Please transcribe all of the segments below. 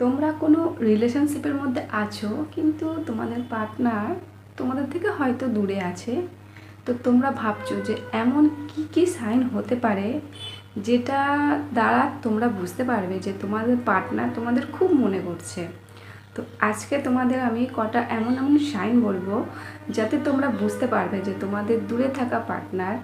তোমরা কোনো রিলেশনশিপের মধ্যে আছো, কিন্তু তোমাদের পার্টনার তোমাদের থেকে হয়তো দূরে আছে, তো তোমরা ভাবছ যে এমন কি কি সাইন হতে পারে যেটা দ্বারা তোমরা বুঝতে পারবে যে তোমাদের পার্টনার তোমাদের খুব মনে করছে। তো আজকে তোমাদের আমি কটা এমন এমন সাইন বলব যাতে তোমরা বুঝতে পারবে যে তোমাদের দূরে থাকা পার্টনার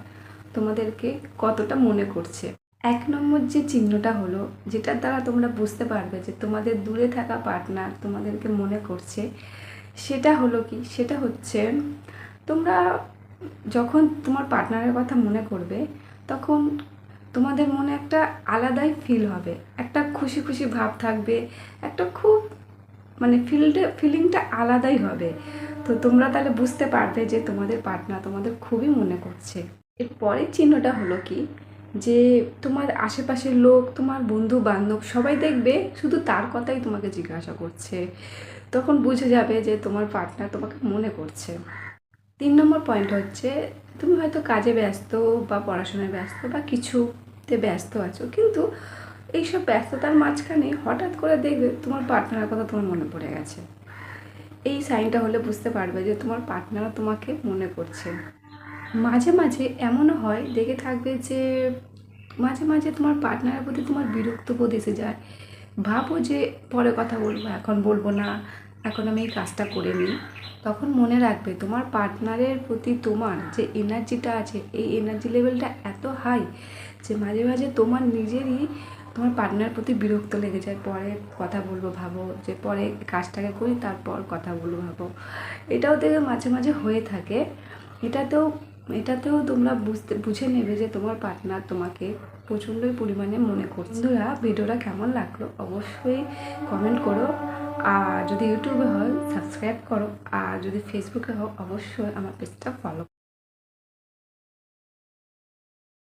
তোমাদেরকে কতটা মনে করছে। এক নম্বর যে চিহ্নটা হলো, যেটার দ্বারা তোমরা বুঝতে পারবে যে তোমাদের দূরে থাকা পার্টনার তোমাদেরকে মনে করছে, সেটা হলো কি? সেটা হচ্ছে তোমরা যখন তোমার পার্টনারের কথা মনে করবে, তখন তোমাদের মনে একটা আলাদাই ফিল হবে। একটা খুশি খুশি ভাব থাকবে, একটা খুব মানে ফিলটা ফিলিংটা আলাদাই হবে। তো তোমরা তাহলে বুঝতে পারবে যে তোমাদের পার্টনার তোমাদের খুবই মনে করছে। এর পরের চিহ্নটা হলো কি? যে তোমার আশেপাশের লোক, তোমার বন্ধু বান্ধব সবাই দেখবে শুধু তার কথাই তোমাকে জিজ্ঞাসা করছে। তখন বুঝে যাবে যে তোমার পার্টনার তোমাকে মনে করছে। তিন নম্বর পয়েন্ট হচ্ছে, তুমি হয়তো কাজে ব্যস্ত বা পড়াশোনায় ব্যস্ত বা কিছুতে ব্যস্ত আছো, কিন্তু এইসব ব্যস্ততার মাঝখানে হঠাৎ করে দেখবে তোমার পার্টনারের কথা তোমার মনে পড়ে গেছে। এই সাইনটা হলে বুঝতে পারবে যে তোমার পার্টনার তোমাকে মনে করছে। মাঝে মাঝে এমনও হয়, দেখে থাকবে যে মাঝে মাঝে তোমার পার্টনারের প্রতি তোমার বিরক্ত বোধ এসে যায়। ভাবো যে পরে কথা বলব, এখন বলব না, এখন আমি এই কাজটা করে নিই। তখন মনে রাখবে তোমার পার্টনারের প্রতি তোমার যে এনার্জিটা আছে, এই এনার্জি লেভেলটা এত হাই যে মাঝে মাঝে তোমার নিজেরই তোমার পার্টনারের প্রতি বিরক্ত লেগে যায়। পরে কথা বলব, ভাবো যে পরে কাজটাকে করি, তারপর কথা বলব, ভাবো। এটাও দেখে মাঝে মাঝে হয়ে থাকে। এটাতেও এটাতেও তোমরা বুঝতে, বুঝে নেবে যে তোমার পার্টনার তোমাকে প্রচণ্ডই পরিমাণে মনে করছে। বন্ধুরা, ভিডিওটা কেমন লাগল অবশ্যই কমেন্ট করো। আর যদি ইউটিউবে হয় সাবস্ক্রাইব করো। আর যদি ফেসবুকে হোক অবশ্যই আমার পেজটা ফলো